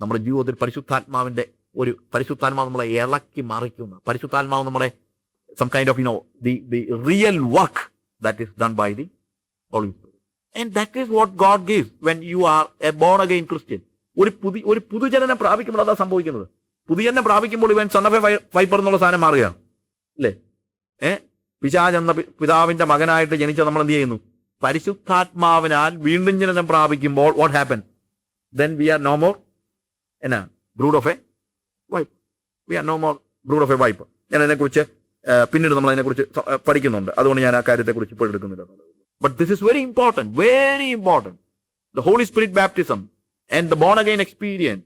നമ്മുടെ ജീവിതത്തിൽ പരിശുദ്ധാത്മാവിന്റെ ഒരു പരിശുദ്ധാത്മാവ് നമ്മളെ ഇളക്കി മറിക്കുന്ന. പരിശുദ്ധാത്മാവ് നമ്മളെ some kind of you know the the real work that is done by the holy and that is what God gives when you are a born again Christian ഒരു പുതിയ ഒരു പുതുജനനം പ്രാപിക്കുമ്പോൾ അതാ സംഭവിക്കുന്നത്. പുതുജനം പ്രാപിക്കുമ്പോൾ ഇവൻ സണ്ണഫെ വൈപ്പർ എന്നുള്ള സാധനം മാറുകയാണ്. അല്ലേ? ഏ? പിശാജ് എന്ന പിതാവിന്റെ മകനായിട്ട് ജനിച്ച നമ്മൾ എന്ത് ചെയ്യുന്നു? പരിശുദ്ധാത്മാവിനാൽ വീണ്ടും ജനനം പ്രാപിക്കുമ്പോൾ what happen then we are no more എന്നാ? Brood of a viper we are no more brood of a viper ഞാൻ അതിനെക്കുറിച്ച് പിന്നീട് നമ്മൾ അതിനെക്കുറിച്ച് പഠിക്കുന്നുണ്ട്. അതുകൊണ്ട് ഞാൻ ആ കാര്യത്തെക്കുറിച്ച് ഇപ്പോൾ എടുക്കുന്നില്ല. But this is very important very important the holy spirit baptism and the born again experience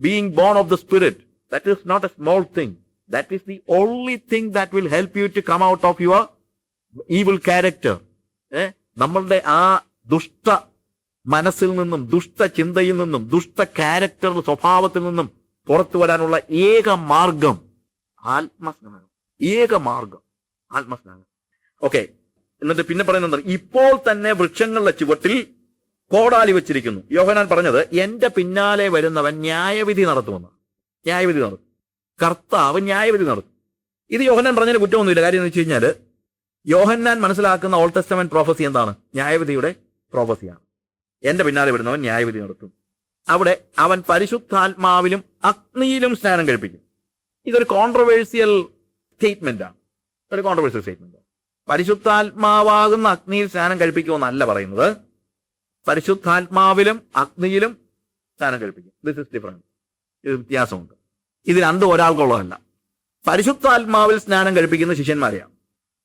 being born of the spirit that is not a small thing that is the only thing that will help you to come out of your evil character നമ്മളുടെ ആ ദുഷ്ട മനസ്സിൽ നിന്നും ദുഷ്ട ചിന്തയിൽ നിന്നും ദുഷ്ട character സ്വഭാവത്തിൽ നിന്നും പുറത്തു വരാനുള്ള ഏക മാർഗം ആത്മസ്നാനം ഏക മാർഗം ആത്മസ്നാനം ഓക്കെ എന്നിട്ട് പിന്നെ പറയുന്നത് ഇപ്പോൾ തന്നെ വൃക്ഷങ്ങളുടെ ചുവട്ടിൽ കോടാലി വെച്ചിരിക്കുന്നു. യോഹനാൻ പറഞ്ഞത് എന്റെ പിന്നാലെ വരുന്നവൻ ന്യായവിധി നടത്തുമെന്ന്. ന്യായവിധി നടത്തും. കർത്താവ് ന്യായവിധി നടത്തും. ഇത് യോഹന്നാൻ പറഞ്ഞതിന് കുറ്റമൊന്നുമില്ല. കാര്യം എന്ന് വെച്ച് കഴിഞ്ഞാൽ യോഹന്നാൻ മനസ്സിലാക്കുന്ന ഓൾ ടെസ്റ്റമെന്റ് പ്രോഫസി എന്താണ്? ന്യായവിധിയുടെ പ്രോഫസിയാണ് എന്റെ പിന്നാലെ വരുന്നവൻ ന്യായവിധി നടത്തും. അവിടെ അവൻ പരിശുദ്ധാത്മാവിലും അഗ്നിയിലും സ്നാനം കഴിപ്പിക്കും. ഇതൊരു കോൺട്രവേഴ്സിയൽ സ്റ്റേറ്റ്മെന്റ് ആണ്. ഒരു കോൺട്രവേഴ്സിയൽ സ്റ്റേറ്റ്മെന്റ് പരിശുദ്ധാത്മാവാകുന്ന അഗ്നിയിൽ സ്നാനം കഴിപ്പിക്കുമെന്നല്ല പറയുന്നത്. പരിശുദ്ധാത്മാവിലും അഗ്നിയിലും സ്നാനം കഴിപ്പിക്കും. ദിസ് ഇസ് ഡിഫറന്റ് ഇത് വ്യത്യാസമുണ്ട്. ഇത് രണ്ടും ഒരാൾക്കുള്ളതല്ല. പരിശുദ്ധാത്മാവിൽ സ്നാനം കഴിപ്പിക്കുന്ന ശിഷ്യന്മാരെയാണ്.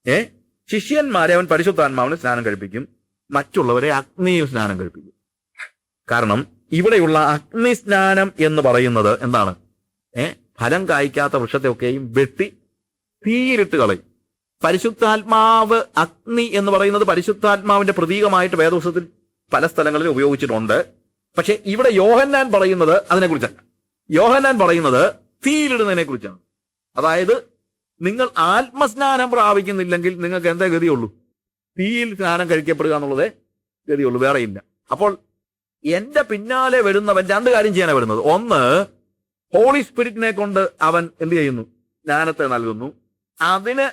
ഏ? ശിഷ്യന്മാരെ അവൻ പരിശുദ്ധാത്മാവിന് സ്നാനം കഴിപ്പിക്കും. മറ്റുള്ളവരെ അഗ്നിയിൽ സ്നാനം കഴിപ്പിക്കും. കാരണം ഇവിടെയുള്ള അഗ്നി സ്നാനം എന്ന് പറയുന്നത് എന്താണ്? ഏ? ഫലം കായ്ക്കാത്ത വൃക്ഷത്തെയൊക്കെയും വെട്ടി തീയിലിട്ട് കളയും. പരിശുദ്ധാത്മാവ് അഗ്നി എന്ന് പറയുന്നത് പരിശുദ്ധാത്മാവിന്റെ പ്രതീകമായിട്ട് വേദോത്സവത്തിൽ പല സ്ഥലങ്ങളിൽ ഉപയോഗിച്ചിട്ടുണ്ട്. പക്ഷെ ഇവിടെ യോഹന്നാൻ പറയുന്നത് അതിനെക്കുറിച്ചല്ല. യോഹന്നാൻ പറയുന്നത് തീയിലിടുന്നതിനെ കുറിച്ചാണ് അതായത് നിങ്ങൾ ആത്മസ്നാനം പ്രാപിക്കുന്നില്ലെങ്കിൽ നിങ്ങൾക്ക് എന്തേ ഗതിയുള്ളൂ? തീയിൽ സ്നാനം കഴിക്കപ്പെടുക എന്നുള്ളതേ ഗതിയുള്ളൂ വേറെ ഇല്ല അപ്പോൾ എന്റെ പിന്നാലെ വരുന്നവൻ രണ്ട് കാര്യം ചെയ്യാനാണ് വരുന്നത്. ഒന്ന് ഹോളി സ്പിരിറ്റിനെ കൊണ്ട് അവൻ എന്ത് ചെയ്യുന്നു? ജ്ഞാനത്തെ നൽകുന്നു. അതിന്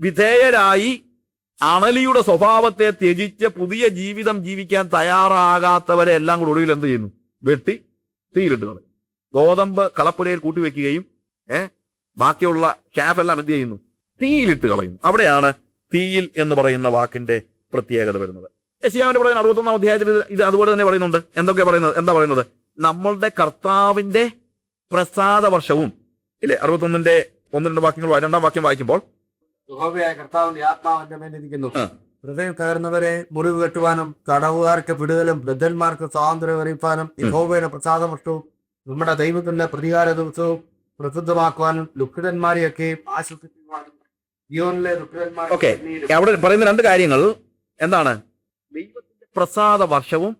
വിധേയരായി അണലിയുടെ സ്വഭാവത്തെ ത്യജിച്ച് പുതിയ ജീവിതം ജീവിക്കാൻ തയ്യാറാകാത്തവരെ എല്ലാം കൂടെ ഒടുവിൽ എന്ത് ചെയ്യുന്നു? വെട്ടി തീയിലിട്ട് കളയും. ഗോതമ്പ് കളപ്പുരയിൽ കൂട്ടിവെക്കുകയും ഏഹ് ബാക്കിയുള്ള ഷാഫ് എല്ലാം എന്ത് ചെയ്യുന്നു? തീയിലിട്ട് കളയുന്നു അവിടെയാണ് തീയിൽ എന്ന് പറയുന്ന വാക്കിന്റെ പ്രത്യേകത വരുന്നത്. യശിയാവിന്റെ പറയുന്ന അറുപത്തൊന്നാം അധ്യായത്തിൽ ഇത് അതുപോലെ തന്നെ പറയുന്നുണ്ട്. എന്തൊക്കെയാ പറയുന്നത്? എന്താ പറയുന്നത്? നമ്മളുടെ കർത്താവിന്റെ പ്രസാദ വർഷവും ഇല്ലേ? അറുപത്തൊന്നിന്റെ ഒന്ന് രണ്ട് വാക്യങ്ങൾ രണ്ടാം വാക്യം വായിക്കുമ്പോൾ കർത്താവിന്റെ ആത്മാവിന്റെ മേലിരിക്കുന്നു ഹൃദയം കയറുന്നവരെ മുറിവ് കെട്ടുവാനും തടവുകാർക്ക് വിടുതലും വൃദ്ധന്മാർക്ക് സ്വാതന്ത്ര്യം അറിയിപ്പാനും യഹോവയുടെ പ്രസാദമഷ്ടവും നമ്മുടെ ദൈവത്തിന്റെ പ്രതികാര ദിവസവും പ്രസിദ്ധമാക്കുവാനും ലുഖിതന്മാരെയൊക്കെയും ആശ്വസിപ്പിക്കും ഓക്കെ. അവിടെ പറയുന്ന രണ്ട് കാര്യങ്ങൾ എന്താണ്? ദൈവത്തിന്റെ പ്രസാദ വർഷവും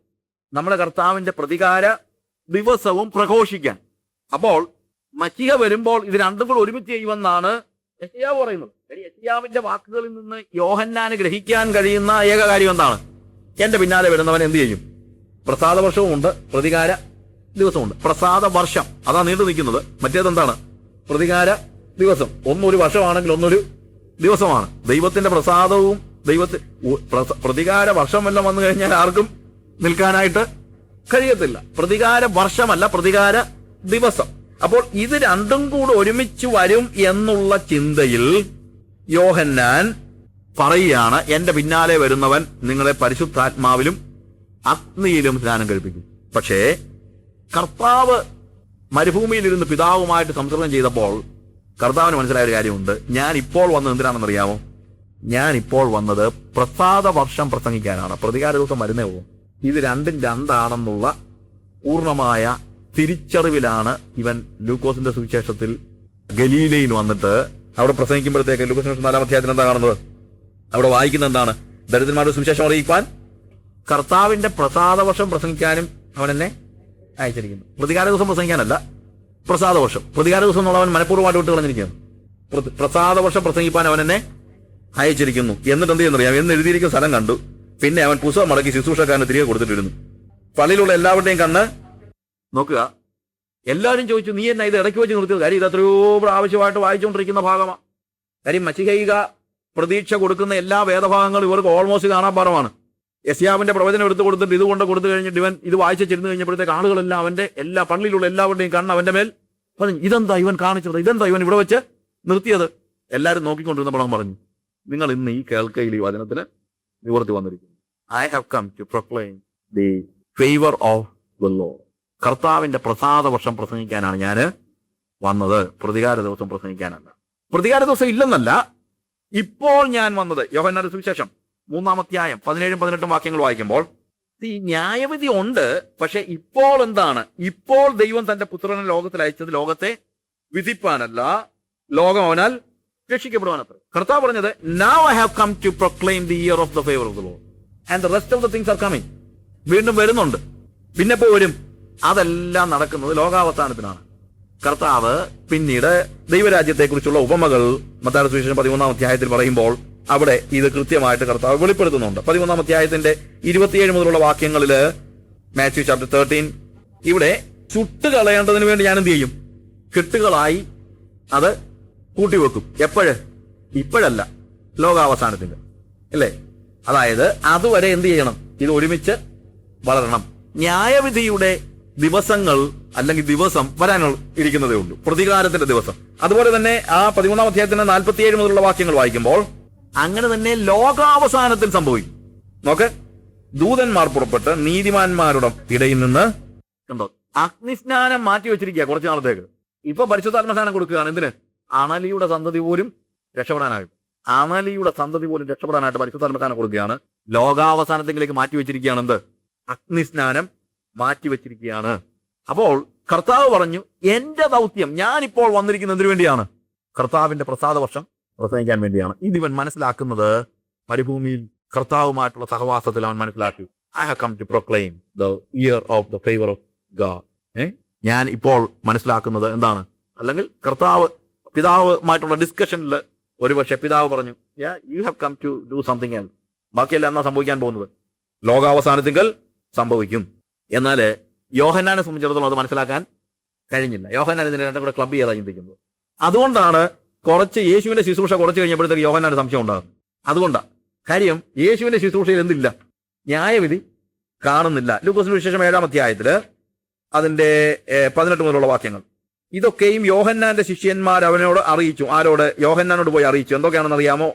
നമ്മുടെ കർത്താവിന്റെ പ്രതികാര ദിവസവും പ്രഘോഷിക്കാൻ. അപ്പോൾ മച്ചിക വരുമ്പോൾ ഇത് രണ്ടും കൂടെ ഒരുമിച്ച് ചെയ്യുമെന്നാണ് യശയാവ് പറയുന്നത്. യശയാവിന്റെ വാക്കുകളിൽ നിന്ന് യോഹന്നാന് ഗ്രഹിക്കാൻ കഴിയുന്ന ഏക കാര്യം എന്താണ്? എന്റെ പിന്നാലെ വരുന്നവൻ എന്ത് ചെയ്യും? പ്രസാദ വർഷവുമുണ്ട് പ്രതികാര ദിവസമുണ്ട്. പ്രസാദ വർഷം. അതാ നീണ്ടു നിൽക്കുന്നത്. മറ്റേതെന്താണ്? പ്രതികാര ദിവസം. ഒന്നൊരു വർഷമാണെങ്കിൽ ഒന്നൊരു ദിവസമാണ്. ദൈവത്തിന്റെ പ്രസാദവും ദൈവത്തി പ്രതികാര വർഷമെല്ലാം വന്നു കഴിഞ്ഞാൽ ആർക്കും നിൽക്കാനായിട്ട് കഴിയത്തില്ല. പ്രതികാര വർഷമല്ല പ്രതികാര ദിവസം. അപ്പോൾ ഇത് രണ്ടും കൂടെ ഒരുമിച്ച് വരും എന്നുള്ള ചിന്തയിൽ യോഹന്നാൻ പറയുകയാണ് എന്റെ പിന്നാലെ വരുന്നവൻ നിങ്ങളെ പരിശുദ്ധാത്മാവിലും അഗ്നിയിലും സ്നാനം കഴിപ്പിക്കും. പക്ഷേ കർത്താവ് മരുഭൂമിയിലിരുന്ന് പിതാവുമായിട്ട് സംസർഗം ചെയ്തപ്പോൾ കർത്താവിന് മനസ്സിലായ ഒരു കാര്യമുണ്ട്. ഞാൻ ഇപ്പോൾ വന്നത് എന്തിനാണെന്നറിയാമോ ഞാൻ ഇപ്പോൾ വന്നത് പ്രസാദ വർഷം പ്രസംഗിക്കാനാണ്. പ്രതികാര ദിവസം വരുന്നേ പോകും ഇത് രണ്ടും രണ്ടാണെന്നുള്ള പൂർണമായ തിരിച്ചറിവിലാണ് ഇവൻ ലൂക്കോസിന്റെ സുവിശേഷത്തിൽ ഗലീലയിൽ വന്നിട്ട് അവിടെ പ്രസംഗിക്കുമ്പോഴത്തേക്ക് ലൂക്കോസിന്റെ നാലാം അധ്യായത്തിൽ എന്താ കാണുന്നത്? അവിടെ വായിക്കുന്നത് എന്താണ്? ദരിദ്രന്മാരുടെ സുവിശേഷം അറിയിക്കാൻ കർത്താവിന്റെ പ്രസാദ വർഷം പ്രസംഗിക്കാനും അവൻ എന്നെ അയച്ചിരിക്കുന്നു. പ്രതികാര ദിവസം പ്രസംഗിക്കാനല്ല പ്രസാദ വർഷം പ്രതികാര ദിവസം എന്നുള്ളവൻ മനഃപൂർവമായിട്ട് വിട്ട് കളഞ്ഞിരിക്കുന്നു. പ്രസാദവർഷം പ്രസാദ വർഷം പ്രസംഗിപ്പാൻ അവൻ എന്നെ അയച്ചിരിക്കുന്നു. എന്നിട്ട് എന്ത് ചെയ്യുന്നറിയാം? എന്ന് എഴുതിയിരിക്കുന്ന സ്ഥലം കണ്ടു. പിന്നെ അവൻ പുസ്തകം മടക്കി ശുശ്രൂഷക്കാരന് തിരികെ കൊടുത്തിട്ടിരുന്നു. പള്ളിയിലുള്ള എല്ലാവരുടെയും കണ്ണ് നോക്കുക. എല്ലാവരും ചോദിച്ചു നീ എന്നാ ഇത് ഇടയ്ക്ക് വെച്ച് നിർത്തിയത്? കാര്യം ഇത് എത്രയോ പ്രാവശ്യമായിട്ട് വായിച്ചുകൊണ്ടിരിക്കുന്ന ഭാഗമാണ് കാര്യം മച്ചികൈക പ്രതീക്ഷ കൊടുക്കുന്ന എല്ലാ വേദഭാഗങ്ങളും ഇവർക്ക് ഓൾമോസ്റ്റ് കാണാൻ പാടമാണ് യസ്യാവിന്റെ പ്രവചനം എടുത്ത് കൊടുത്തിട്ട് ഇത് കൊണ്ട് കൊടുത്തു കഴിഞ്ഞിട്ട് ഇവൻ ഇത് വായിച്ചു വായിച്ചിരുന്ന് കഴിഞ്ഞപ്പോഴത്തേക്ക് ആളുകളെല്ലാം അവന്റെ എല്ലാ പള്ളിയിലുള്ള എല്ലാവരുടെയും കണ്ണ് അവന്റെ മേൽ പറഞ്ഞു ഇതെന്താ ഇവൻ കാണിച്ചത്? ഇതെന്താ ഇവൻ ഇവിടെ വെച്ച് നിർത്തിയത്? എല്ലാവരും നോക്കിക്കൊണ്ടിരുന്നപ്പോൾ പറഞ്ഞു നിങ്ങൾ ഇന്ന് ഈ കേൾക്കയിൽ ഈ വചനത്തിന് നിവർത്തി വന്നിരിക്കുന്നു. I have come to proclaim the favour of the Lord കർത്താവിന്റെ പ്രസാദ വർഷം പ്രസംഗിക്കാനാണ് ഞാൻ വന്നത്. പ്രതികാര ദിവസം പ്രസംഗിക്കാനല്ല. പ്രതികാര ദിവസം ഇല്ലെന്നല്ല ഇപ്പോൾ ഞാൻ വന്നത്. യോഹന്നാന്റെ സുവിശേഷം. മൂന്നാമധ്യായം പതിനേഴും പതിനെട്ടും വാക്യങ്ങൾ വായിക്കുമ്പോൾ ഈ ന്യായവിധി ഉണ്ട് പക്ഷെ ഇപ്പോൾ എന്താണ്? ഇപ്പോൾ ദൈവം തന്റെ പുത്രനെ ലോകത്തിൽ അയച്ചത് ലോകത്തെ വിധിപ്പാനല്ല. ലോകം അവനാൽ രക്ഷിക്കപ്പെടുവാനത്ര. കർത്താവ് പറഞ്ഞത് now I have come to proclaim the year of the favour of the Lord and the rest of the things are coming വീണ്ടും വരുന്നുണ്ട്. പിന്നെ ഇപ്പോ വരും? അതെല്ലാം നടക്കുന്നത് ലോകാവസാനത്തിനാണ്. കർത്താവ് പിന്നീട് ദൈവരാജ്യത്തെക്കുറിച്ചുള്ള ഉപമകൾ മത്താര സുവിശേഷം പതിമൂന്നാം അധ്യായത്തിൽ പറയുമ്പോൾ അവിടെ ഇത് കൃത്യമായിട്ട് കർത്താവ് വെളിപ്പെടുത്തുന്നുണ്ട്. പതിമൂന്നാം അധ്യായത്തിന്റെ ഇരുപത്തിയേഴ് മുതലുള്ള വാക്യങ്ങളിൽ മാത്യു ചാപ്റ്റർ തേർട്ടീൻ ഇവിടെ ചുട്ട് കളയേണ്ടതിന് വേണ്ടി ഞാൻ എന്ത് ചെയ്യും? കെട്ടുകളായി അത് കൂട്ടിവെക്കും. എപ്പോഴ്? ഇപ്പോഴല്ല. ലോകാവസാനത്തിന്റെ. അല്ലേ? അതായത് അതുവരെ എന്ത് ചെയ്യണം? ഇത് ഒരുമിച്ച് വളരണം. ന്യായവിധിയുടെ ദിവസങ്ങൾ അല്ലെങ്കിൽ ദിവസം വരാനുള്ള ഇരിക്കുന്നതേ ഉള്ളൂ. പ്രതികാരത്തിന്റെ ദിവസം. അതുപോലെ തന്നെ ആ പതിമൂന്നാം അധ്യായത്തിന്റെ നാൽപ്പത്തിയേഴ് മുതലുള്ള വാക്യങ്ങൾ വായിക്കുമ്പോൾ അങ്ങനെ തന്നെ ലോകാവസാനത്തിൽ സംഭവിക്കും. നോക്ക് ദൂതന്മാർ പുറപ്പെട്ട് നീതിമാന്മാരുടെ ഇടയിൽ നിന്ന് കണ്ടോ? അഗ്നിസ്നാനം മാറ്റി വെച്ചിരിക്കുക കുറച്ചു നാളത്തേക്ക്. ഇപ്പൊ പരിശുദ്ധാത്മസ്നാനം കൊടുക്കുകയാണ്. എന്തിന്? അണലിയുടെ സന്തതി പോലും രക്ഷപ്പെടാനായിട്ട് അണലിയുടെ സന്തതി പോലും രക്ഷപ്പെടാനായിട്ട് പരിശുദ്ധാത്മസ്നാനം കൊടുക്കുകയാണ്. ലോകാവസാനത്തിലേക്ക് മാറ്റി വെച്ചിരിക്കുകയാണ് എന്ത്? അഗ്നിസ്നാനം മാറ്റി വെച്ചിരിക്കുകയാണ്. അപ്പോൾ കർത്താവ് പറഞ്ഞു എന്റെ ദൗത്യം ഞാനിപ്പോൾ വന്നിരിക്കുന്നത് എന്തിനു വേണ്ടിയാണ്? കർത്താവിന്റെ പ്രസാദ വർഷം പ്രസംഗിക്കാൻ വേണ്ടിയാണ്. ഇത് ഇവൻ മനസ്സിലാക്കുന്നത് മരുഭൂമിയിൽ കർത്താവുമായിട്ടുള്ള സഹവാസത്തിൽ അവൻ മനസ്സിലാക്കി. I have come to proclaim the year of the favour of God ഏ? ഞാൻ ഇപ്പോൾ മനസ്സിലാക്കുന്നത് എന്താണ്? അല്ലെങ്കിൽ കർത്താവ് പിതാവുമായിട്ടുള്ള ഡിസ്കഷനിൽ ഒരുപക്ഷെ പിതാവ് പറഞ്ഞു you have come to do something else ബാക്കിയെല്ലാം എന്നാ സംഭവിക്കാൻ പോകുന്നത്? ലോകാവസാനത്തിങ്കൽ സംഭവിക്കും. എന്നാൽ യോഹന്നാനെ സംബന്ധിച്ചിടത്തോളം അത് മനസ്സിലാക്കാൻ കഴിഞ്ഞില്ല. യോഹന്നാൻ ഇതിനെ രണ്ടും കൂടെ ക്ലബ് ചെയ്താണ് ചിന്തിക്കുന്നത് അതുകൊണ്ടാണ് കുറച്ച് യേശുവിന്റെ ശുശ്രൂഷ കുറച്ച് കഴിഞ്ഞപ്പോഴത്തേക്ക് യോഹന്നാന് സംശയം ഉണ്ടാകും. അതുകൊണ്ടാണ് കാര്യം യേശുവിന്റെ ശുശ്രൂഷയിൽ എന്തില്ല? ന്യായവിധി കാണുന്നില്ല. ലൂക്കോസിന് വിശേഷം ഏഴാം അധ്യായത്തിൽ അതിന്റെ പതിനെട്ട് മുതലുള്ള വാക്യങ്ങൾ. ഇതൊക്കെയും യോഹന്നാന്റെ ശിഷ്യന്മാർ അവനോട് അറിയിച്ചു. ആരോട്? യോഹന്നാനോട് പോയി അറിയിച്ചു. എന്തൊക്കെയാണെന്ന് അറിയാമോ?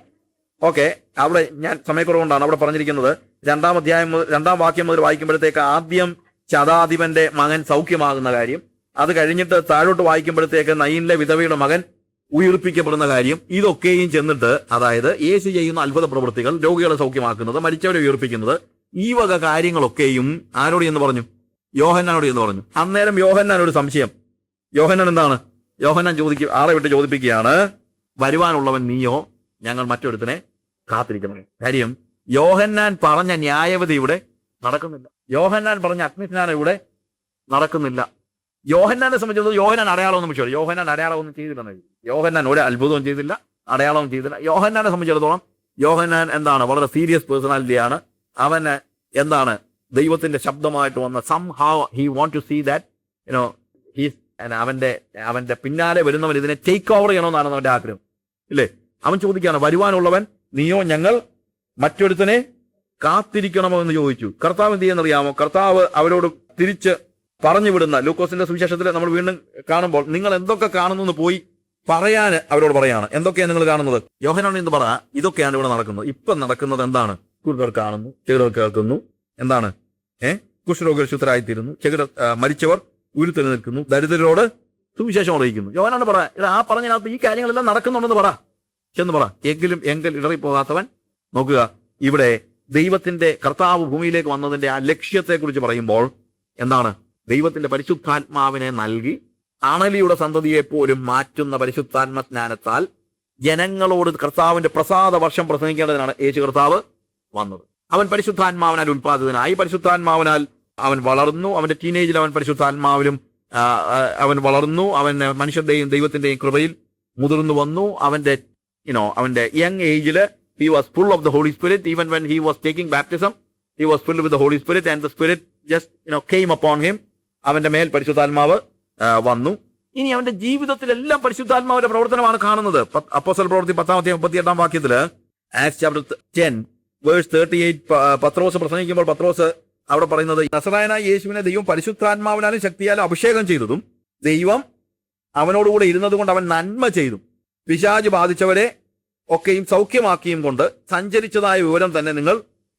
ഓക്കെ അവിടെ ഞാൻ സമയക്കുറവുകൊണ്ടാണ് അവിടെ പറഞ്ഞിരിക്കുന്നത്. രണ്ടാം അധ്യായം രണ്ടാം വാക്യം മുതൽ വായിക്കുമ്പോഴത്തേക്ക് ആദ്യം ചതാധിപന്റെ മകൻ സൗഖ്യമാകുന്ന കാര്യം. അത് കഴിഞ്ഞിട്ട് താഴോട്ട് വായിക്കുമ്പോഴത്തേക്ക് നയിനിലെ വിധവയുടെ മകൻ ഉയർപ്പിക്കപ്പെടുന്ന കാര്യം ഇതൊക്കെയും ചെന്നിട്ട് അതായത് യേശു ചെയ്യുന്ന അത്ഭുത പ്രവൃത്തികൾ രോഗികളെ സൗഖ്യമാക്കുന്നത് മരിച്ചവരെ ഉയർപ്പിക്കുന്നത് ഈ വക കാര്യങ്ങളൊക്കെയും ആരോട് എന്ന് പറഞ്ഞു? യോഹന്നാനോട് എന്ന് പറഞ്ഞു. അന്നേരം യോഹന്നാനോട് സംശയം. യോഹന്നാൻ എന്താണ്? യോഹന്നാൻ ചോദിക്കുക ആളെ വിട്ട് ചോദിപ്പിക്കുകയാണ് വരുവാനുള്ളവൻ നീയോ? ഞങ്ങൾ മറ്റൊരുത്തിനെ കാത്തിരിക്കണം കാര്യം യോഹന്നാൻ പറഞ്ഞ ന്യായവതി ഇവിടെ നടക്കുന്നില്ല. യോഹന്നാൻ പറഞ്ഞ അഗ്നിസ്നാനം ഇവിടെ നടക്കുന്നില്ല. യോഹന്നാനെ സംബന്ധിച്ചിടത്തോളം യോഹന്നാൻ അടയാളമൊന്നും വിഷയമില്ല യോഹന്നാൻ അടയാളമൊന്നും ചെയ്തില്ലെന്ന്. യോഹന്നാൻ ഒരു അത്ഭുതവും ചെയ്തില്ല. അടയാളവും ചെയ്തില്ല. യോഹന്നാനെ സംബന്ധിച്ചിടത്തോളം യോഹന്നാൻ എന്താണ്? വളരെ സീരിയസ് പേഴ്സണാലിറ്റിയാണ് അവന് എന്താണ്? ദൈവത്തിന്റെ ശബ്ദമായിട്ട് വന്ന somehow he want to see that you know he അവന്റെ അവന്റെ പിന്നാലെ വരുന്നവൻ ഇതിനെ ടേക്ക് ഓവർ ചെയ്യണമെന്നാണ് അവന്റെ ആഗ്രഹം. ഇല്ലേ? അവൻ ചോദിക്കുകയാണ് വരുവാനുള്ളവൻ നീയോ ഞങ്ങൾ മറ്റൊരുത്തനെ കാത്തിരിക്കണമോ എന്ന് ചോദിച്ചു. കർത്താവ് എന്ത് ചെയ്യുന്നറിയാമോ കർത്താവ് അവരോട് തിരിച്ച് പറഞ്ഞു വിടുന്ന ലൂക്കോസിന്റെ സുവിശേഷത്തിൽ നമ്മൾ വീണ്ടും കാണുമ്പോൾ നിങ്ങൾ എന്തൊക്കെ കാണുന്നു എന്ന് പോയി പറയാൻ അവരോട് പറയാണ്. എന്തൊക്കെയാണ് നിങ്ങൾ കാണുന്നത്? യോഹനാണ് എന്ന് പറ ഇതൊക്കെയാണ് ഇവിടെ നടക്കുന്നത്. ഇപ്പൊ നടക്കുന്നത് എന്താണ്? കുരുതർ കാണുന്നു ചെകിടർ കേൾക്കുന്നു. എന്താണ്? ഏ? കുഷ്ഠരോഗർ ശുദ്ധരായിത്തീരുന്നു ചെകിടർ മരിച്ചവർ ഉരുത്തിൽ നിൽക്കുന്നു. ദരിദ്രരോട് സുവിശേഷം അറിയിക്കുന്നു. യോഹനാണ് പറ ആ പറഞ്ഞതിനകത്ത് ഈ കാര്യങ്ങളെല്ലാം നടക്കുന്നുണ്ടെന്ന് പറ. ചെന്ന് പറ എങ്കിലും എങ്കിൽ ഇടറിപ്പോകാത്തവൻ നോക്കുക. ഇവിടെ ദൈവത്തിന്റെ കർത്താവ് ഭൂമിയിലേക്ക് വന്നതിന്റെ ആ ലക്ഷ്യത്തെക്കുറിച്ച് പറയുമ്പോൾ എന്താണ്? ദൈവത്തിന്റെ പരിശുദ്ധാത്മാവിനെ നൽകി അണലിയുടെ സന്തതിയെ പോലും മാറ്റുന്ന പരിശുദ്ധാത്മ ജ്ഞാനത്താൽ ജനങ്ങളോട് കർത്താവിന്റെ പ്രസാദ വർഷം പ്രസംഗിക്കേണ്ടതിനാണ് യേശു കർത്താവ് വന്നത്. അവൻ പരിശുദ്ധാത്മാവിനാൽ ഉൽപാദിതനായി പരിശുദ്ധാത്മാവിനാൽ അവൻ വളർന്നു. അവന്റെ ടീനേജിൽ അവൻ പരിശുദ്ധാത്മാവിലും അവൻ വളർന്നു. അവൻ മനുഷ്യന്റെയും ദൈവത്തിന്റെയും കൃപയിൽ മുതിർന്നു വന്നു. അവന്റെ യുനോ അവന്റെ യങ് ഏജിൽ he was full of the holy spirit even when he was taking baptism he was full with the holy spirit and the spirit just you know came upon him അവന്റെ മേൽ പരിശുദ്ധാത്മാവ് വന്നു. ഇനി അവന്റെ ജീവിതത്തിലെല്ലാം പരിശുദ്ധാത്മാവിന്റെ പ്രവർത്തനമാണ് കാണുന്നത്. അപ്പോസൽ പ്രവൃത്തി പത്താമത്തെ മുപ്പത്തി എട്ടാം വാക്യത്തിൽ Acts chapter ten verse thirty eight പത്രോസ് പ്രസംഗിക്കുമ്പോൾ പത്രോസ് അവിടെ പറയുന്നത് നസറായനായ യേശുവിനെ ദൈവം പരിശുദ്ധാത്മാവിനാലും ശക്തിയാലും അഭിഷേകം ചെയ്തതും ദൈവം അവനോടുകൂടെ ഇരുന്നത് കൊണ്ട് അവൻ നന്മ ചെയ്തു പിശാജ് ബാധിച്ചവരെ ഒക്കെയും സൗഖ്യമാക്കിയും കൊണ്ട് സഞ്ചരിച്ചതായ വിവരം തന്നെ നിങ്ങൾ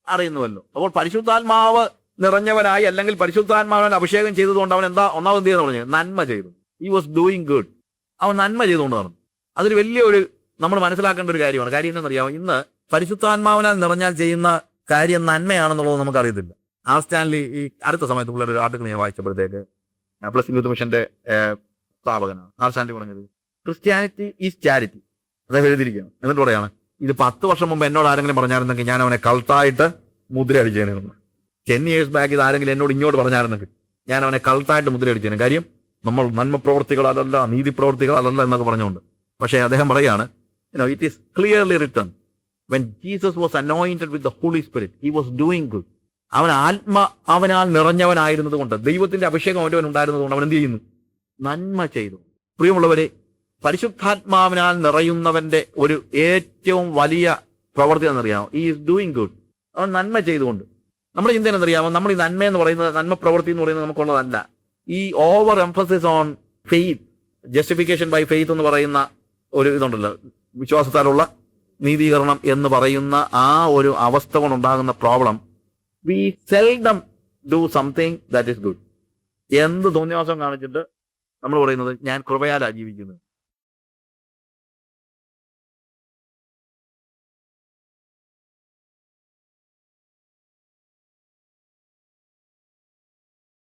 അറിയുന്നുവല്ലോ. അപ്പോൾ പരിശുദ്ധാത്മാവ് നിറഞ്ഞവനായി അല്ലെങ്കിൽ പരിശുദ്ധാത്മാവൻ അഭിഷേകം ചെയ്തതുകൊണ്ട് അവൻ എന്താ ഒന്നാമത് എന്ത് പറഞ്ഞു. നന്മ ചെയ്തു. ഈ വാസ് ഡൂയിങ് ഗുഡ് അവൻ നന്മ ചെയ്തുകൊണ്ട് നടന്നു. അതൊരു വലിയൊരു നമ്മൾ മനസ്സിലാക്കേണ്ട ഒരു കാര്യമാണ്. കാര്യം എന്താണെന്നറിയാമോ ഇന്ന് പരിശുദ്ധാത്മാവിനാൽ നിറഞ്ഞാൽ ചെയ്യുന്ന കാര്യം നന്മയാണെന്നുള്ളത് നമുക്കറിയത്തില്ല. ആ സ്റ്റാൻലി ഈ അടുത്ത സമയത്ത് പിള്ളേർ ഒരു ആർട്ടിക്കിൾ ഞാൻ വായിച്ചപ്പോഴത്തേക്ക് പ്ലസ് യൂത്ത് മിഷന്റെ സ്ഥാപകനാണ്. ആ സ്റ്റാൻലി പറഞ്ഞത് ക്രിസ്ത്യാനിറ്റി ഈസ് ചാരിറ്റി അദ്ദേഹം എഴുതിയിരിക്കുകയാണ്. എന്നിട്ട് പറയാണ് ഇത് പത്ത് വർഷം മുമ്പ് എന്നോട് ആരെങ്കിലും പറഞ്ഞായിരുന്നെങ്കിൽ ഞാൻ അവനെ കൾട്ടായിട്ട് മുദ്ര അടിച്ചേനെന്ന് ടെൻ ഇയേഴ്സ് ബാക്ക് ഇത് ആരെങ്കിലും എന്നോട് ഇങ്ങോട്ട് പറഞ്ഞായിരുന്നെങ്കിൽ ഞാൻ അവനെ കളത്തായിട്ട് മുദ്ര അടിച്ചേനെ കാര്യം നമ്മൾ നന്മ പ്രവർത്തികൾ അതല്ല നീതി പ്രവർത്തികൾ അതല്ല എന്നൊക്കെ പറഞ്ഞുകൊണ്ട്. പക്ഷേ അദ്ദേഹം പറയാണ് it is clearly written when Jesus was anointed with the holy spirit he was doing good അവൻ ആത്മ അവനാൽ നിറഞ്ഞവനായിരുന്നത് കൊണ്ട് ദൈവത്തിന്റെ അഭിഷേകം അവൻ ഉണ്ടായിരുന്നത് കൊണ്ട് അവൻ എന്ത് ചെയ്യുന്നു? നന്മ ചെയ്തു. പ്രിയമുള്ളവരെ പരിശുദ്ധാത്മാവിനാൽ നിറയുന്നവന്റെ ഒരു ഏറ്റവും വലിയ പ്രവൃത്തി എന്നറിയാമോ? ഈ ഈസ് ഡൂയിങ് ഗുഡ് അവൻ നന്മ ചെയ്തുകൊണ്ട് നമ്മുടെ ചിന്ത എന്നറിയാമോ നമ്മൾ ഈ നന്മ എന്ന് പറയുന്നത് നന്മ പ്രവൃത്തി എന്ന് പറയുന്നത് നമുക്കുള്ളതല്ല. ഈ over emphasis on faith justification by faith എന്ന് പറയുന്ന ഒരു ഇതുണ്ടല്ലോ. വിശ്വാസത്താലുള്ള നീതീകരണം എന്ന് പറയുന്ന ആ ഒരു അവസ്ഥ കൊണ്ടുണ്ടാകുന്ന problem we seldom do something that is good എന്ത് തോന്നിയവാസം കാണിച്ചിട്ട് നമ്മൾ പറയുന്നത് ഞാൻ കൃപയാലാ ജീവിക്കുന്നത്.